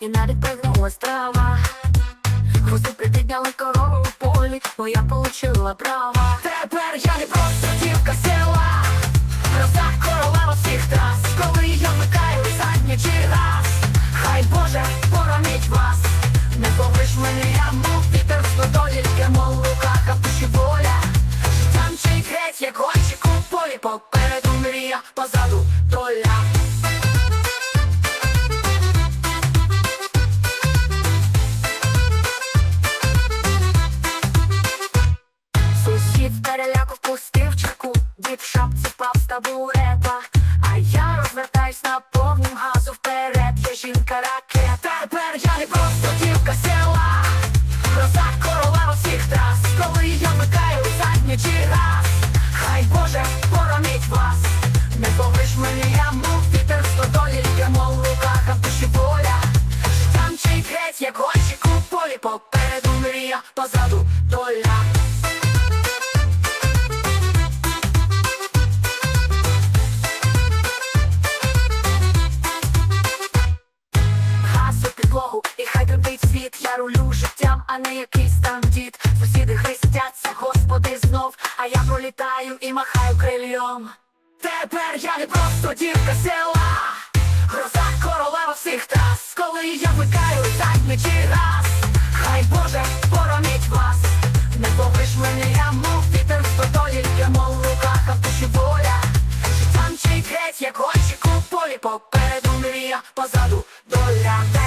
і навіть пригнула страва. Хвости припідняли корову у полі, бо я получила права. Тепер я не просто дівка села, Роза королева всіх трас, коли я вмикаю задній чи газ. Хай Боже боронить вас, не повиш мене, я мов вітер в стодолі, мов в руках, а в воля. Там чий грець, як гонщик у полі, попереду мрія, позаду З переляку впустив чеку, дід в шапці впав з табурета, а я розвертаюсь на повну газу вперед, є жінка ракета. Тепер я не просто дівка села, Роза королева всіх трас, коли я вмикаю задній чи газ. Хай Боже боронить вас, не повиш мені, я мов вітер в стодолі, я мов в руках, в душі воля. Там чий грець, як гонщик у полі, попереду я життям, а не якийсь там дід. Сусіди хрестяться, господи, знов, а я пролітаю і махаю крильом. Тепер я не просто дівка села, гроза королева всіх трас, коли я викаю так мечі раз, хай Боже, пороміть вас, не попиш мене, я мов вітер в подолі, я мов лука, а в душі воля. Там чий греть, як гонщик у полі, попереду мрія, позаду доля.